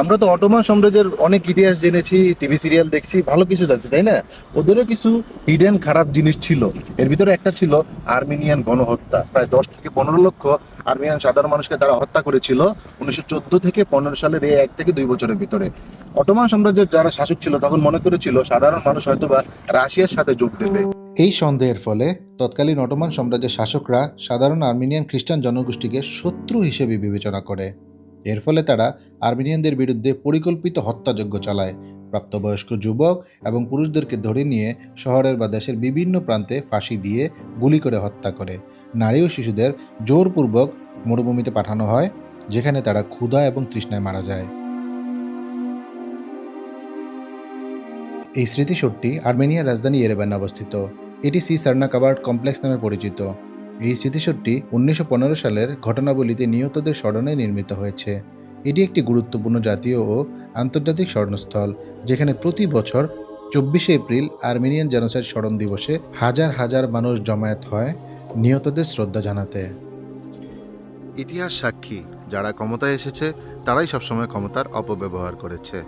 আমরা তো অটোমান সাম্রাজ্যের অনেক ইতিহাস জেনেছি, টিভি, সিরিয়াল দেখছি, ভালো কিছু জানছি, তাই না? ওদেরও কিছু হিডেন খারাপ জিনিস ছিল। এর ভিতরে একটা ছিল আর্মেনিয়ান গণহত্যা। প্রায় দশ থেকে পনেরো লক্ষ আর্মেনিয়ান সাধারণ মানুষকে তারা হত্যা করেছিল উনিশশো চোদ্দ থেকে পনেরো সালের এই এক থেকে দুই বছরের ভিতরে। অটোমান সাম্রাজ্যের যারা শাসক ছিল তখন মনে করেছিল সাধারণ মানুষ হয়তোবা রাশিয়ার সাথে যোগ দেবে। এই সন্দেহের ফলে তৎকালীন অটোমান সাম্রাজ্যের শাসকরা সাধারণ আর্মেনিয়ান খ্রিস্টান জনগোষ্ঠীকে শত্রু হিসেবে বিবেচনা করে। এর ফলে তারা আর্মেনিয়ানদের বিরুদ্ধে পরিকল্পিত হত্যাযজ্ঞ চালায়। প্রাপ্তবয়স্ক যুবক এবং পুরুষদেরকে ধরে নিয়ে শহরের বা দেশের বিভিন্ন প্রান্তে ফাঁসি দিয়ে গুলি করে হত্যা করে। নারী ও শিশুদের জোরপূর্বক মরুভূমিতে পাঠানো হয়, যেখানে তারা ক্ষুধা এবং তৃষ্ণায় মারা যায়। এই স্মৃতিসৌধটি আর্মেনিয়ার রাজধানী এরেবানে অবস্থিত। এটি সি সার্না কাবার্ড কমপ্লেক্স নামে পরিচিত। এই স্মৃতিসৌধটি উনিশশো সালের ঘটনাবলীতে নিহতদের স্মরণে নির্মিত হয়েছে। এটি একটি গুরুত্বপূর্ণ জাতীয় ও আন্তর্জাতিক স্মরণস্থল, যেখানে প্রতি বছর চব্বিশে এপ্রিল আর্মেনিয়ান জেনোসাইড স্মরণ দিবসে হাজার হাজার মানুষ জমায়েত হয় নিহতদের শ্রদ্ধা জানাতে। ইতিহাস সাক্ষী, যারা ক্ষমতায় এসেছে, তারাই সবসময় ক্ষমতার অপব্যবহার করেছে।